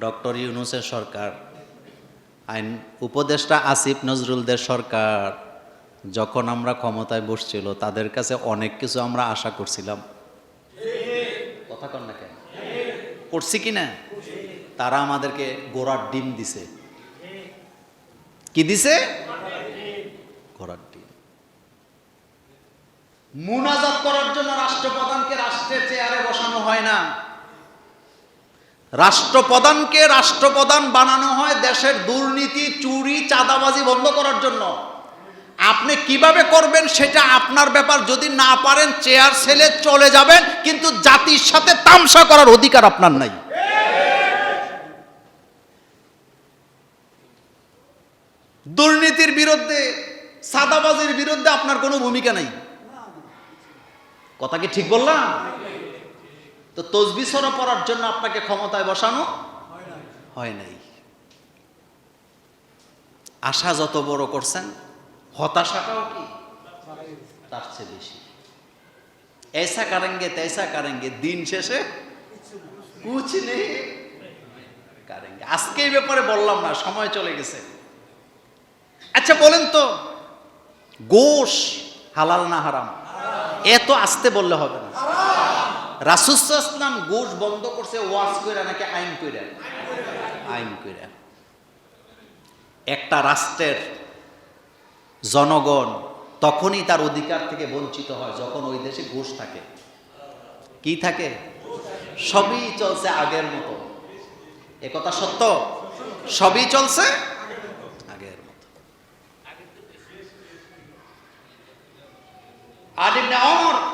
Doctor ইউনুসের সরকার, আইন উপদেষ্টা আসিফ নজরুলদের সরকার যখন আমরা ক্ষমতায় বসছিল, তাদের কাছে অনেক কিছু আমরা আশা করছিলাম। কথা কন না কেন? করছি কি না? তারা আমাদেরকে গোড়ার ডিম দিছে। কি দিছে? ঘোড়ার ডিম। মুনাজাত করার জন্য রাষ্ট্রপ্রধানকে রাষ্ট্রের চেয়ারে বসানো হয় না। রাষ্ট্রপ্রধানকে রাষ্ট্রপ্রধান বানানো হয় দেশের দুর্নীতি, চুরি, চাঁদাবাজি বন্ধ করার জন্য। আপনি কীভাবে করবেন সেটা আপনার ব্যাপার। যদি না পারেন, চেয়ার ছেলে চলে যাবেন, কিন্তু জাতির সাথে তামসা করার অধিকার আপনার নাই। দুর্নীতির বিরুদ্ধে সাদাবাজির বিরুদ্ধে আপনার কোনো ভূমিকা নাই। কথা কি ঠিক বললাম? তো তসবি সরো পড়ার জন্য আপনাকে ক্ষমতায় বসানো হয় নাই। আশা যত বড় করছেন, হতাশাটাও কি? তার চেয়ে বেশি। এসা কারেঙ্গে, তেসা কারেঙ্গে, দিন শেষে কুচ নেই। কারেঙ্গে। আজকে এই ব্যাপারে বললাম না, সময় চলে গেছে। আচ্ছা বলেন তো, গোশ হালাল না হারাম? এত আসতে বললে হবে না। রাসুসাম গোশ বন্ধ করছে, ওয়াজ করে নাকি আইন করে আইন করে একটা রাষ্ট্রের জনগণ তখনই তার অধিকার থেকে বঞ্চিত হয়, যখন ওই দেশে ঘুষ থাকে। কি থাকে? সবই চলছে আগের মতো। একথা সত্য? সবই চলছে আগের মতো। আলিম অমর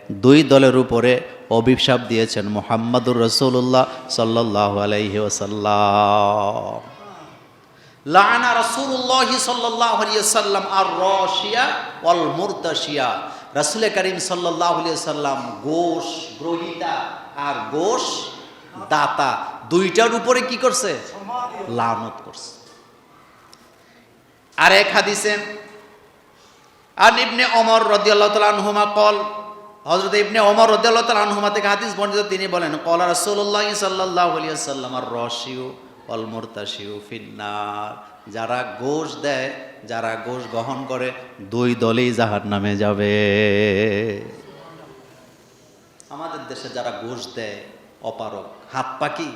দুই দলের উপরে অভিশাপ দিয়েছেন মোহাম্মদুর রসুল্লাহ সাল্লাহ আলাইহি ওসাল্লাম লানা রসুল্লাহ সাল্লাহ সাল্লাম আর রশিয়া অল মুরতাশিয়া রসুল করিম সাল্লাহ সাল্লাম গোশ গ্রহিতা আর গোশ দাতা। দুইটার উপরে কি করছে? লানত করছে। আর এক হাদিসে আর ইবনে অমর রদিয়াল্লাহ তালা আনহুমা কল হজরত ইবনে রদিয়াল্লাহ তালা আনহুমা থেকে হাদিস বর্ণিত, তিনি বলেন কলা রসুল্লাহ সাল্লাহ সাল্লাম আর রশিউ অল মুরতাশিউ ফিন্নার। যারা গোশ দেয়, যারা গোশ গ্রহণ করে, দুই দলেই জাহার নামে যাবে। আমাদের দেশে যারা গোশ দেয় অপারক হাত পাকি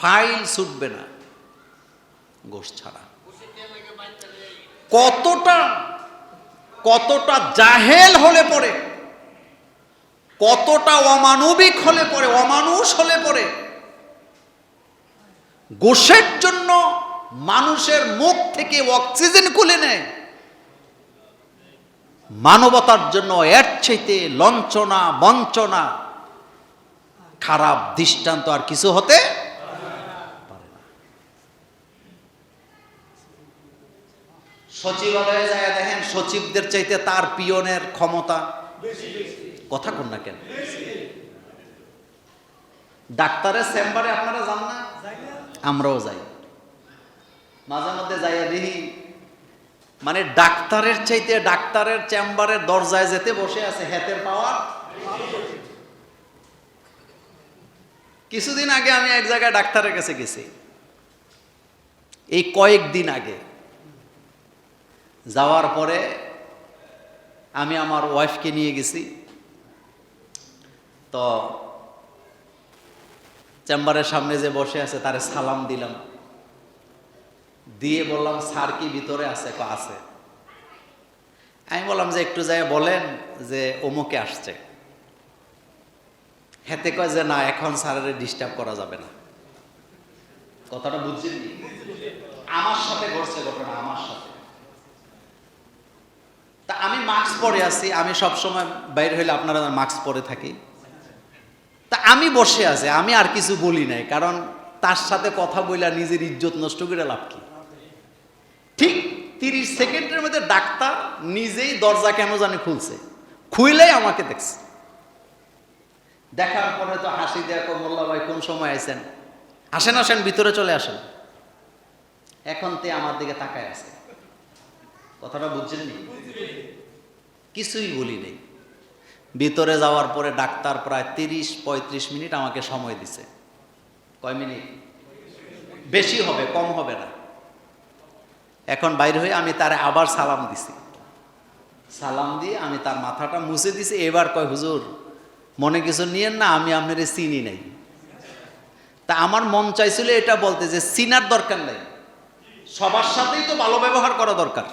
ফাইল ছুটবে না। গোশ ছাড়া। কতটা কতটা জাহেল হলে পরে, কতটা অমানবিক হলে পরে, অমানুষ হলে পরে, গোষের জন্য মানুষের মুখ থেকে অক্সিজেন খুলে নেয়। মানবতার জন্য এর চাইতে লঞ্চনা বঞ্চনা, খারাপ দৃষ্টান্ত আর কিছু হতে সচিবালয়ে যায় দেখেন সচিবদের চাইতে তার পিয়নের ক্ষমতা। কথা কোন না কেন? ডাক্তারের চেম্বারে আপনারা যান না? আমরাও যাই। মাঝে মধ্যে যাইয়া দেখি মানে ডাক্তারের চাইতে ডাক্তারের চেম্বারের দরজায় যেতে বসে আছে হেতের পাওয়ার কিছুদিন আগে আমি এক জায়গায় ডাক্তারের কাছে গেছি। এই কয়েকদিন আগে। যাওয়ার পরে আমি আমার ওয়াইফকে নিয়ে গেছি। তো চেম্বারের সামনে যে বসে আছে, তারে সালাম দিলাম। দিয়ে বললাম, স্যার কি ভিতরে আছে? আছে। আমি বললাম যে, একটু যাই বলেন যে, অমুকে আসছে। হেতে কয় যে, না, এখন স্যারের ডিস্টার্ব করা যাবে না। কথাটা বুঝছেন আমার সাথে ঘটছে ঘটনা, আমার সাথে। তা আমি মাস্ক পরে আছি, আমি সব সময় বাইরে হইলে আপনারা মাস্ক পরে থাকি। তা আমি বসে আছে, আমি আর কিছু বলি নাই, কারণ তার সাথে কথা বইলা নিজের ইজ্জত নষ্ট করে লাভ কি? ঠিক তিরিশ সেকেন্ডের মধ্যে ডাক্তার নিজেই দরজা কেন জানে খুলছে, খুইলেই আমাকে দেখছে। দেখার পরে তো হাসি দেখো মোল্লা ভাই, কোন সময় আইছেন? আসেন আসেন, ভিতরে চলে আসেন। এখন তে আমার দিকে তাকায় আছে। কথাটা বুঝছেননি কিছুই বলি নেই। ভিতরে যাওয়ার পরে ডাক্তার প্রায় তিরিশ পঁয়ত্রিশ মিনিট আমাকে সময় দিছে। কয় মিনিট? বেশি হবে কম হবে না। এখন বাইরে হয়ে আমি তারে আবার সালাম দিছি। সালাম দিয়ে আমি তার মাথাটা মুছে দিছি। এবার কয় হুজুর মনে কিছু নিয়েন না আমি আপনার চিনি নাই। তা আমার মন চাইছিল এটা বলতে যে চিনার দরকার নাই। সবার সাথেই তো ভালো ব্যবহার করা দরকার।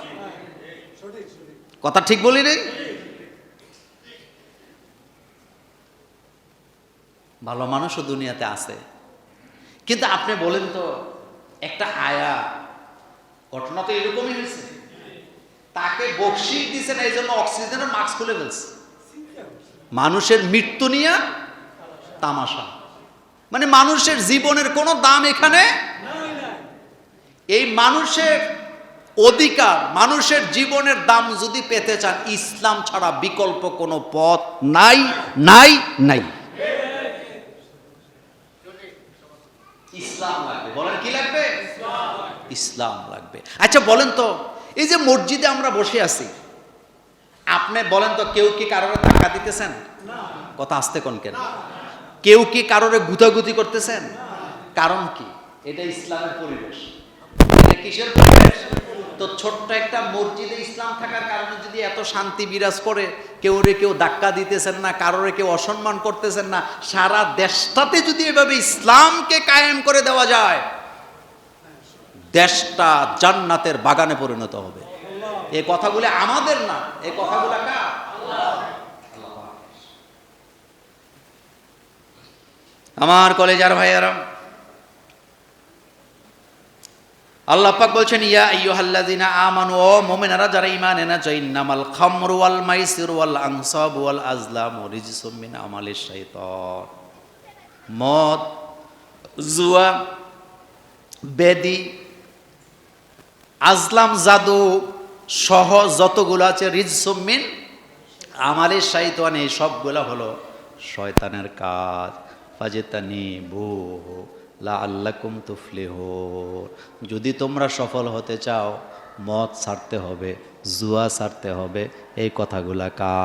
কথা ঠিক বলি রে ভালো মানুষও দুনিয়াতে আছে। কিন্তু আপনি বলেন তো একটা আয়া ঘটনা তো এরকমই হয়েছে। তাকে বকশিস দিছে না এই জন্য অক্সিজেনের মাস্ক খুলে ফেলছে। মানুষের মৃত্যু নিয়ে তামাশা। মানে মানুষের জীবনের কোনো দাম এখানে এই মানুষের অধিকার, মানুষের জীবনের দাম যদি পেতে চান, ইসলাম ছাড়া বিকল্প কোনো পথ নাই নাই নাই। ইসলাম লাগবে। বলেন, কি লাগবে? ইসলাম লাগবে। আচ্ছা বলেন তো, এই যে মসজিদে আমরা বসে আছি, আপনি বলেন তো, কেউ কি কারোর টাকা দিতেছেন? কথা আসতে কোন কেন? কেউ কি কারোরে গুতাগুতি করতেছেন? কারণ কি? এটা ইসলামের পরিবেশ। এটা কিসের পরিবেশ? তো ছোট্ট একটা মসজিদে ইসলাম থাকার কারণে যদি এত শান্তি বিরাজ করে, কেউ রে কেউ ধাক্কা দিতেছেন না কারোরে কেউ অসম্মান করতেছেন না, সারা দেশটাতে যদি এভাবে ইসলামকে কায়েম করে দেওয়া যায়, দেশটা জান্নাতের বাগানে পরিণত হবে। এই কথাগুলো আমাদের না এই কথাগুলো কার? আমার কলেজার ভাইয়ারাম আল্লাহ পাক বলছেন, ইয়া আইয়ুহাল্লাযিনা আমানু, ও মুমিনারা, যারা ঈমান এনেছো ইন্নামাল খামরু ওয়াল মাইসির ওয়াল আনসাব ওয়াল আজলাম রিজসুম মিন আমালিশ শাইতান। মদ, জুয়া, বেদি, আজলাম, জাদু সহ যতগুলো আছে রিজসুমিন আমালের শাইতান, এই সবগুলো হলো শয়তানের কাজ। ফাজেতানি বু লা আল্লাকুম তুফলিহ যদি তোমরা সফল হতে চাও, মদ ছাড়তে হবে, জুয়া ছাড়তে হবে, এই কথাগুলা কা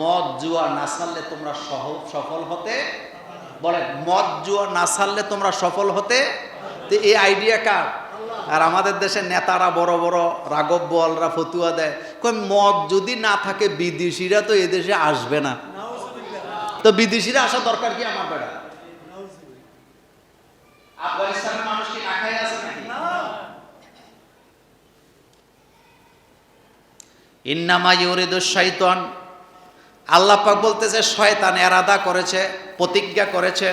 মদ, জুয়া না ছাড়লে তোমরা সহ সফল হতে? বলে মদ, জুয়া না ছাড়লে তোমরা সফল হতে? তো এই আইডিয়া কার? আর আমাদের দেশের নেতারা বড় বড় রাগব বলরা ফতুয়া দেয়। কই মদ যদি না থাকে, বিদেশিরা তো এদেশে আসবে না। তো বিদেশিরা আসা দরকার কি আমার বেড়া আফগানিস্তানের মানুষ কি না খাই আছে নাকি? ইন্নামা ইউরিদু শয়তান আল্লাহ পাক বলতেছে শয়তান এরাদা করেছে প্রতিজ্ঞা করেছে।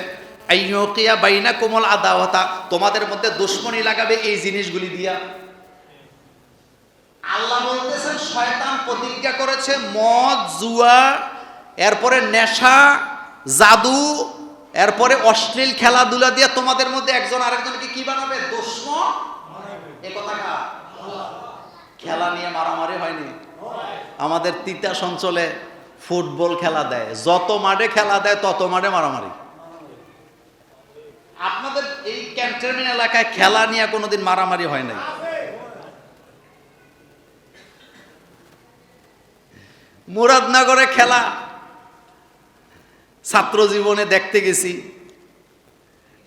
আইয়কিয়া বাইনা কোমল আদাওয়াতা। তোমাদের মধ্যে দুশ্মনী লাগাবে এই জিনিসগুলি দিয়া। আল্লাহ বলতেছেন শয়তান প্রতিজ্ঞা করেছে মদ জুয়া এরপরে নেশা জাদু এরপরে অশ্লীল খেলাধুলা দিয়ে তোমাদের মধ্যে একজন আরেকজনকে কি বানাবে? খেলা নিয়ে মারামারি হয়নি। আমাদের তিতাস অঞ্চলে ফুটবল খেলা দেয়। যত মাঠে খেলা দেয়, তত মাঠে মারামারি। আপনাদের এই ক্যান্টনমেন্ট এলাকায় খেলা নিয়ে কোনোদিন মারামারি হয় নাই? মুরাদনগরে খেলা ছাত্র জীবনে দেখতে গেছি।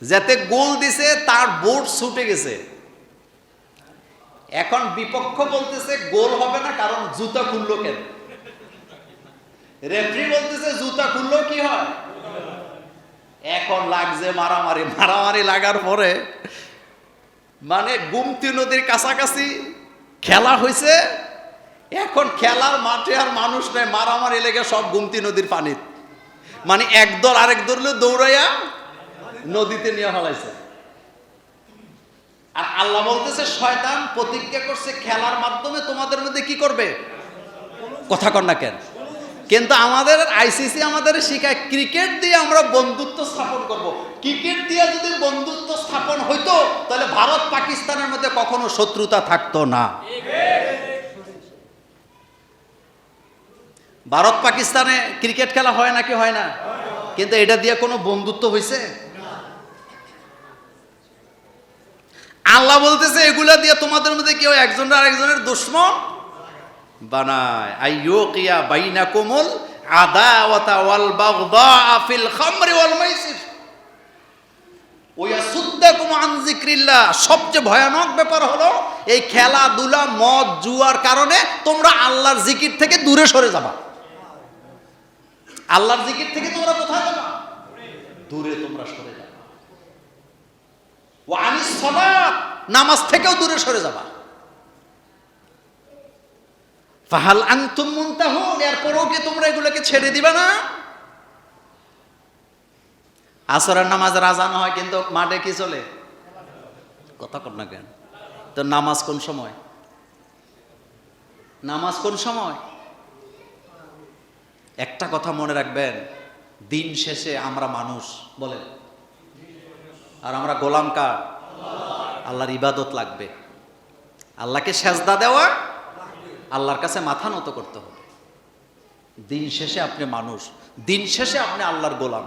যাতে গোল দিছে, তার বোর্ড ছুটে গেছে। এখন বিপক্ষ বলতেছে, গোল হবে না, কারণ জুতা খুললো কেন? রেফারি বলতেছে, জুতা খুললো কি হয়? এখন লাগছে মারামারি। মারামারি লাগার পরে মানে গুমতি নদীর কাছাকাছি খেলা হয়েছে এখন খেলার মাঠে আর মানুষ নেই, মারামারি লেগে সব গুমতি নদীর পানি মানে একদল আরেক দলে দৌড়াইয়া নদীতে নিয়ে হলাইছে। আর আল্লাহ বলতেছে, শয়তান প্রতিজ্ঞা করছে খেলার মাধ্যমে তোমাদের মধ্যে কি করবে? কথা কর না কেন? কিন্তু আমাদের আইসিসি আমাদের শিখায়, ক্রিকেট দিয়ে আমরা বন্ধুত্ব স্থাপন করব। ক্রিকেট দিয়ে যদি বন্ধুত্ব স্থাপন হইতো, তাহলে ভারত পাকিস্তানের মধ্যে কখনো শত্রুতা থাকতো না। ভারত পাকিস্তানে ক্রিকেট খেলা হয় নাকি হয় না? কিন্তু এটা দিয়ে কোনো বন্ধুত্ব হয়েছে আল্লাহ বলতেছে, এগুলা দিয়ে তোমাদের মধ্যে কেউ একজন আরেকজনের দুশ্মন বানায়। আইয়ুকিয়া বাইনাকুমুল আদাওয়াতা ওয়াল বাগদা ফিল খামরি ওয়াল মাইসির। ওয়াসুদ্দাকুম আন যিকরিল্লাহ। সবচেয়ে ভয়ানক ব্যাপার হলো, এই খেলাধুলা, মদ, জুয়ার কারণে তোমরা আল্লাহর জিকির থেকে দূরে সরে যাবা। আল্লাহর জিকির থেকে তোমরা কোথায় যাবা দূরে তোমরা সরে যাবা। নামাজ থেকেও দূরে সরে যাবা। ফাহাল আনতুম মুনতাহুন এরপরেও কি তোমরা এগুলোকে ছেড়ে দিবা না? আসরের নামাজ রাজান হয়, কিন্তু মাঠে কি চলে? কথা কর না কেন? তো নামাজ কোন সময়? নামাজ কোন সময়? একটা কথা মনে রাখবেন, দিন শেষে আমরা মানুষ, বলেন। আর আমরা গোলাম কার? আল্লাহর ইবাদত লাগবে। আল্লাহকে সেজদা দেওয়া, আল্লাহর কাছে মাথা নত করতে হবে। দিন শেষে আপনি মানুষ, দিন শেষে আপনি আল্লাহর গোলাম।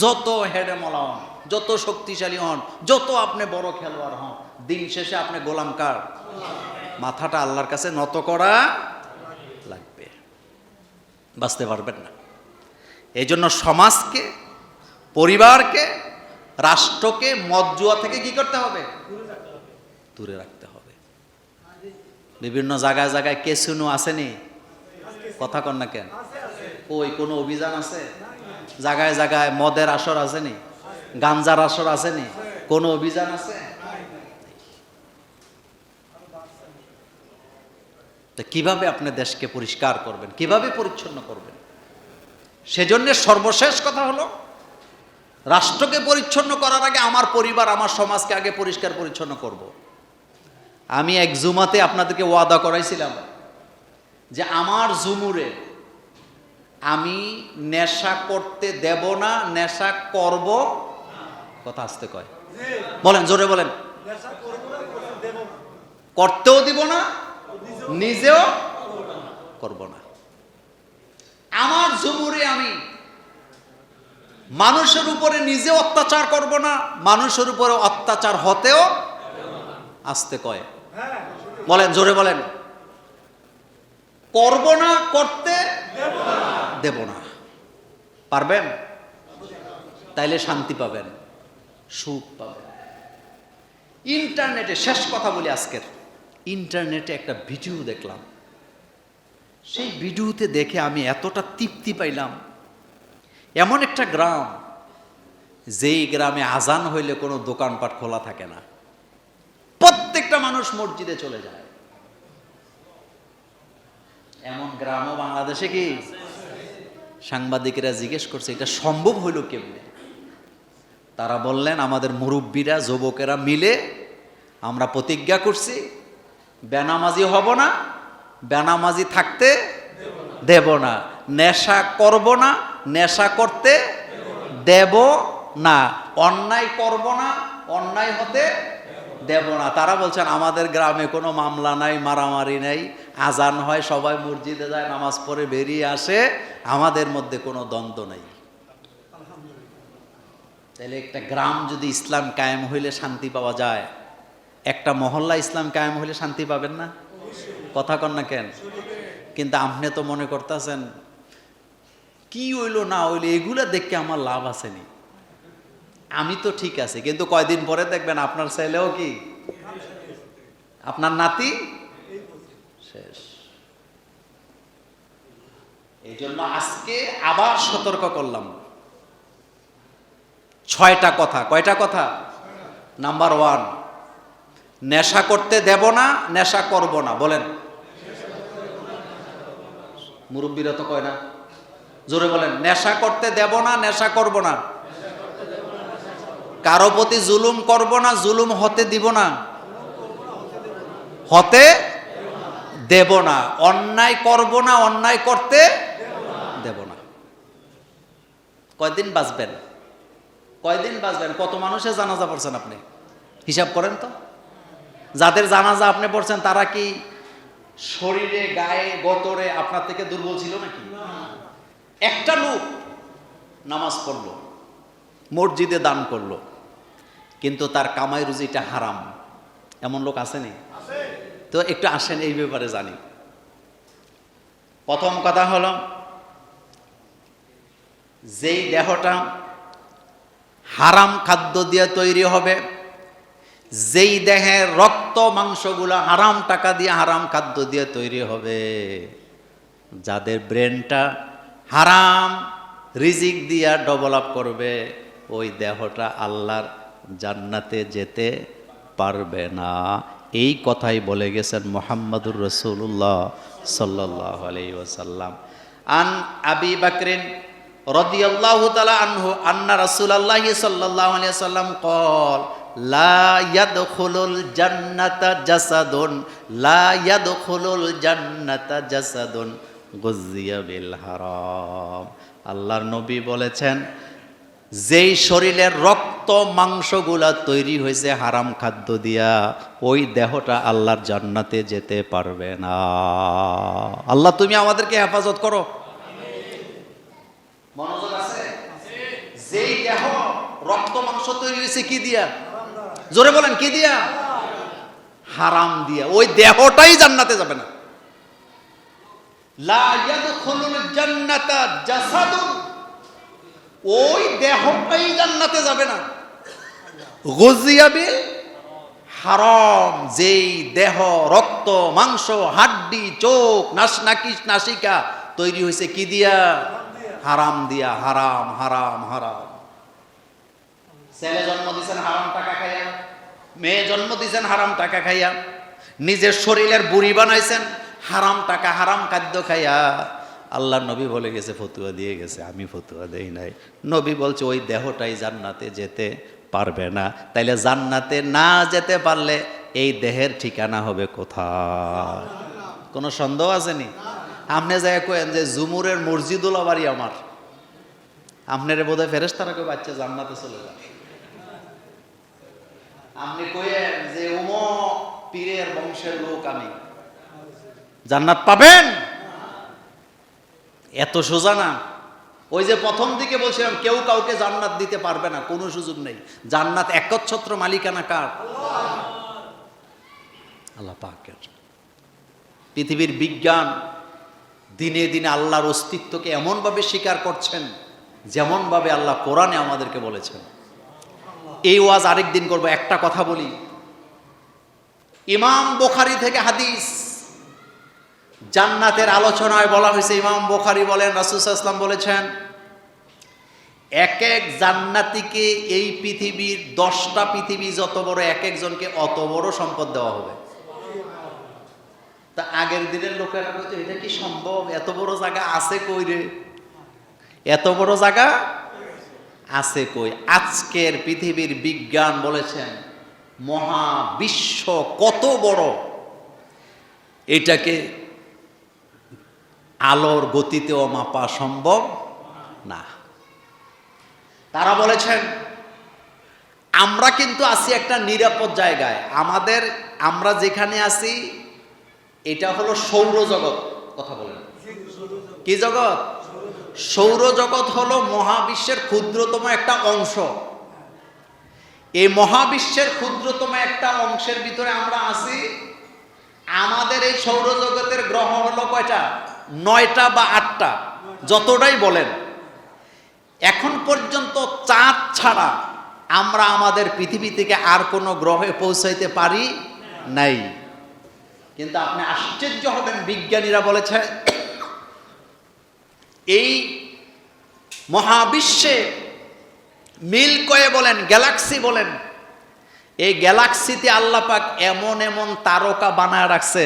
যত হেডে মলা হন, যত শক্তিশালী হন, যত আপনি বড় খেলোয়াড় হন, দিন শেষে আপনি গোলাম কার? মাথাটা আল্লাহর কাছে নত করা বাঁচতে পারবেন না। এই জন্য সমাজকে, পরিবারকে, রাষ্ট্রকে মদ থেকে কি করতে হবে? দূরে রাখতে হবে। বিভিন্ন জায়গায় জায়গায় কেসুনো আসেনি? কথা কন না কেন? ওই কোনো অভিযান আছে? জায়গায় জায়গায় মদের আসর আসেনি? গাঞ্জার আসর আসেনি? কোনো অভিযান আছে? তো কীভাবে আপনি দেশকে পরিষ্কার করবেন? কীভাবে পরিচ্ছন্ন করবেন? সেজন্য সর্বশেষ কথা হলো রাষ্ট্রকে পরিচ্ছন্ন করার আগে আমার পরিবার আমার সমাজকে আগে পরিষ্কার পরিচ্ছন্ন করব। আমি এক জুমাতে আপনাদেরকে ওয়াদা করাইছিলাম যে আমার জুমুরে আমি নেশা করতে দেব না নেশা করব কথা আসতে কয়। বলেন জোরে বলেন। করতেও দিব না নিজেও করব না। আমার জুমুরে আমি মানুষের উপরে নিজে অত্যাচার করব না মানুষের উপরে অত্যাচার হতেও আসতে কয়। বলেন জোরে বলেন। করব না করতে দেব না। পারবেন? তাইলে শান্তি পাবেন সুখ পাবেন। ইন্টারনেটে শেষ কথা বলি আজকের। ইন্টারনেটে একটা ভিডিও দেখলাম। সেই ভিডিওতে দেখে আমি এতটা তৃপ্তি পাইলাম। এমন একটা গ্রাম, যেই গ্রামে আজান হইলে কোনো দোকানপাট খোলা থাকে না। প্রত্যেকটা মানুষ মসজিদে চলে যায়। এমন গ্রামও বাংলাদেশে কি? সাংবাদিকেরা জিজ্ঞেস করছে, এটা সম্ভব হইল কেমনে? তারা বললেন, আমাদের মুরব্বীরা, যুবকেরা মিলে আমরা প্রতিজ্ঞা করছি বেনামাজি হব না, বেনামাজি থাকতে দেব না। নেশা করব না, নেশা করতে দেব না। অন্যায় করব না, অন্যায় হতে দেব না। তারা বলছেন, আমাদের গ্রামে কোনো মামলা নাই, মারামারি নাই, আজান হয়, সবাই মসজিদে যায়, নামাজ পড়ে বেরিয়ে আসে, আমাদের মধ্যে কোনো দ্বন্দ্ব নাই। তাহলে একটা গ্রাম যদি ইসলাম কায়েম হইলে শান্তি পাওয়া যায় একটা মহল্লা ইসলাম কায়েম হলে শান্তি পাবেন না? কথা কন না কেন? কিন্তু আপনি তো মনে করতেছেন, কি হইল না হইল, এগুলা দেখে আমার লাভ আসেনি। আমি তো ঠিক আছে, কিন্তু কয়দিন পরে দেখবেন আপনার ছেলেও কি? আপনার নাতি? শেষ। এই জন্য আজকে আবার সতর্ক করলাম। ছয়টা কথা, কয়টা কথা? নাম্বার ওয়ান নেশা করতে দেব না, নেশা করব না, বলেন। মুরব্বীরা তো কয় না, জোরে বলেন, নেশা করতে দেব না, নেশা করব না। কারও প্রতি জুলুম করব না, জুলুম হতে দিব না। হতে দেব না, অন্যায় করব না, অন্যায় করতে দেব না। কয়দিন বাঁচবেন? কয়দিন বাঁচবেন? কত মানুষের জানাজা পড়ছেন আপনি? হিসাব করেন তো। যাদের জানাজা আপনি পড়ছেন তারা কি শরীরে গায়ে গতরে আপনার থেকে দুর্বল ছিল নাকি? একটা লোক নামাজ পড়ল মসজিদে দান করল কিন্তু তার কামাই রুজিটা হারাম। এমন লোক আসেনি তো একটু আসেন এই ব্যাপারে জানি। প্রথম কথা হলো যেই দেহটা হারাম খাদ্য দিয়ে তৈরি হবে যেই দেহের রক্ত, মাংসগুলো হারাম টাকা দিয়ে, হারাম খাদ্য দিয়ে তৈরি হবে। যাদের ব্রেনটা হারাম, রিজিক দিয়া ডেভেলপ করবে, ওই দেহটা আল্লাহর জান্নাতে যেতে পারবে না। এই কথাই বলে গেছেন মোহাম্মদুর রসুল্লাহ সাল্লাহ আলি ওসাল্লাম আন আবি বাকরিন রদিয়াল্লাহ তালা আনহু আন্না রসুল আল্লাহ সাল্লাহ আলিয়া সাল্লাম কল লাদুল জান্নাতা জাসাদন লাদুল জান্নাতা জাসাদন গজিয়া বিল হারাম। আল্লাহর নবী বলেছেন, যেই শরীরের রক্ত মাংসগুলা তৈরি হয়েছে হারাম খাদ্য দিয়া, ওই দেহটা আল্লাহর জান্নাতে যেতে পারবে না। আল্লাহ, তুমি আমাদেরকে হেফাজত করো। যেই দেহ রক্ত মাংস তৈরি হয়েছে কি দিয়া? জোরে বলেন, কি দিয়া? হারাম দিয়া। ওই দেহটাই জান্নাতে যাবে না। ওই দেহটাই জান্নাতে যাবে না। গজিয়া বিল হারাম। যেই দেহ, রক্ত, মাংস, হাড্ডি, চোখ নাস নাকিস নাসিকা তৈরি হয়েছে কি দিয়া? হারাম দিয়া। হারাম হারাম হারাম। ছেলে জন্ম দিয়েছেন হারাম টাকা খাইয়া, মেয়ে জন্ম দিয়েছেন হারাম টাকা খাইয়া, নিজের শরীরের বুড়ি বানাইছেন, হারাম টাকা, হারাম খাদ্য খাইয়া আল্লাহ নবী বলে গেছে, ফতুয়া দিয়ে গেছে, আমি ফতুয়া দেই নাই। নবী বলছে, ওই দেহটাই জান্নাতে যেতে পারবে না। তাইলে জান্নাতে না যেতে পারলে এই দেহের ঠিকানা হবে কোথায়? কোনো সন্দেহ আছেনি আপনি যাই কেন যে জুমুরের মসজিদুল আবারই আমার। আপনারে বোধ হয় ফেরেস্তারা কেউ বাচ্চা জান্নাতে চলে যায় আপনি কইেন যে উম পীরের বংশের লোক আমি। জান্নাত পাবেন? এত সোজা না। ওই যে প্রথম দিকে বলছিলাম, কেউ কাউকে জান্নাত দিতে পারবে না, কোনো সুযোগ নেই। জান্নাত একচ্ছত্র মালিকানা কার? আল্লাহ পাকের। পৃথিবীর বিজ্ঞান দিনে দিনে আল্লাহর অস্তিত্বকে এমনভাবে স্বীকার করছেন, যেমনভাবে আল্লাহ কোরআনে আমাদেরকে বলেছেন। এই ওয়াজ আরেক দিন করব, একটা কথা বলি। ইমাম বোখারি থেকে হাদিস। জান্নাতের আলোচনায় বলা হয়েছে, ইমাম বোখারি বলেন রাসুসাল্লাম বলেছেন এক এক জান্নাতিকে এই পৃথিবীর দশটা পৃথিবী যত বড় এক একজনকে অত বড় সম্পদ দেওয়া হবে। তা আগের দিনের লোকেরা বলছে এটা কি সম্ভব? এত বড় জায়গা আছে কই রে? এত বড় জায়গা আছে কই? আজকের পৃথিবীর বিজ্ঞান বলেছেন মহাবিশ্ব কত বড়? এটাকে আলোর গতিতেও মাপা সম্ভব না। তারা বলেছেন, আমরা কিন্তু আছি একটা নিরাপদ জায়গায়। আমাদের, আমরা যেখানে আছি, এটা হলো সৌরজগৎ। কথা বলেন। কি জগৎ? সৌরজগৎ হলো মহাবিশ্বের ক্ষুদ্রতম একটা অংশ। এই মহাবিশ্বের ক্ষুদ্রতম একটা অংশের ভিতরে আমরা আছি। আমাদের এই সৌরজগতের গ্রহ হলো কয়টা? নয়টা বা আটটা, যতটাই বলেন। এখন পর্যন্ত চাঁদ ছাড়া আমরা আমাদের পৃথিবী থেকে আর কোনো গ্রহে পৌঁছাইতে পারি নাই। কিন্তু আপনি আশ্চর্য হবেন, বিজ্ঞানীরা বলেছে এই মহাবিশ্বে মিল্কয়ে বলেন, গ্যালাক্সি বলেন, এই গ্যালাক্সিতে আল্লাপাক এমন এমন তারকা বানায় রাখছে।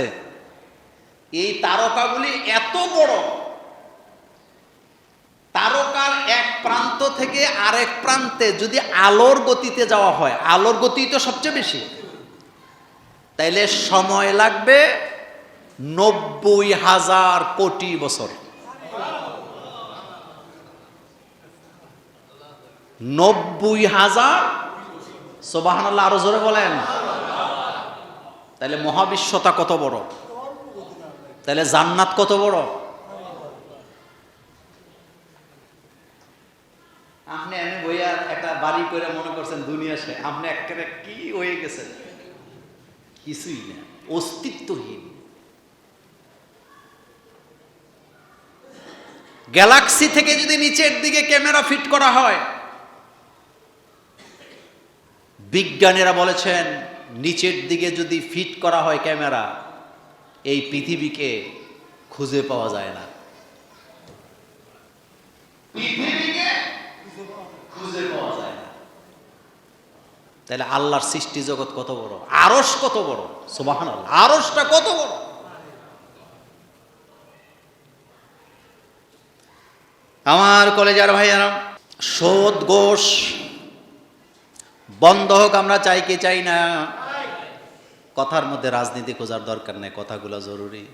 এই তারকাগুলি এত বড়, তারকার এক প্রান্ত থেকে আরেক প্রান্তে যদি আলোর গতিতে যাওয়া হয়, আলোর গতি তো সবচেয়ে বেশি, তাইলে সময় লাগবে নব্বই হাজার কোটি বছর। নব্বই হাজার? সোবাহান আল্লাহ আরও জোরে বলেন। তাহলে মহাবিশ্বতা কত বড়? তাহলে জান্নাত কত বড়? আপনি এমনি বইয়া একটা বাড়ি করে মনে করছেন দুনিয়া সে আপনি একেবারে কি হয়ে গেছেন? কিছুই না, অস্তিত্বহীন। গ্যালাক্সি থেকে যদি নিচের দিকে ক্যামেরা ফিট করা হয় বিজ্ঞানীরা বলেছেন নিচের দিকে যদি ফিট করা হয় ক্যামেরা এই পৃথিবীকে খুঁজে পাওয়া যায় না। খুঁজে পাওয়া যায় তাহলে আল্লাহর সৃষ্টি জগৎ কত বড়? আরস কত বড়? সুবাহান আরসটা কত বড়? আমার কলেজার ভাইয়ারা সোদ গোষ বন্ধ হোক, আমরা চাই কি চাই না? কথার মধ্যে রাজনীতি খোঁজার দরকার নেই, কথাগুলো জরুরি।